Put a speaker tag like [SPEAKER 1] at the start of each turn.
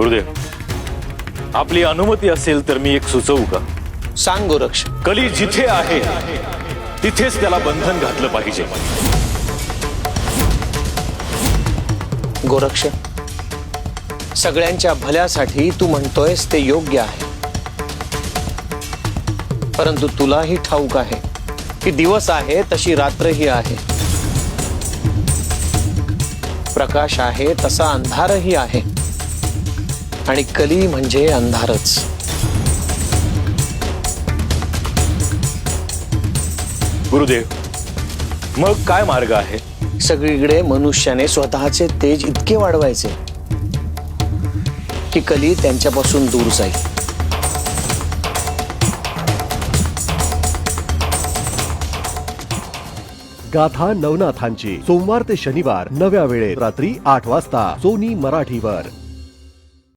[SPEAKER 1] गुरुदेव आपली अनुमती असेल तर मी एक सुचवू का?
[SPEAKER 2] सांग गोरक्ष
[SPEAKER 1] कली जिथे आहे तिथेच त्याला बंधन घातलं पाहिजे.
[SPEAKER 2] गोरक्ष सगळ्यांच्या भल्यासाठी तू म्हणतोयस ते योग्य आहे. परंतु तुलाही ठाऊक आहे की दिवस आहे तशी रात्रही आहे. प्रकाश आहे तसा अंधारही आहे. आणि कली म्हणजे अंधारच.
[SPEAKER 1] गुरुदेव मग काय मार्ग आहे?
[SPEAKER 2] सगळीकडे मनुष्याने स्वतःचे तेज इतके वाढवायचे की कली त्यांच्यापासून दूर जाईल.
[SPEAKER 3] गाथा नवनाथांची सोमवार ते शनिवार नव्या वेळेत रात्री आठ वाजता सोनी मराठीवर.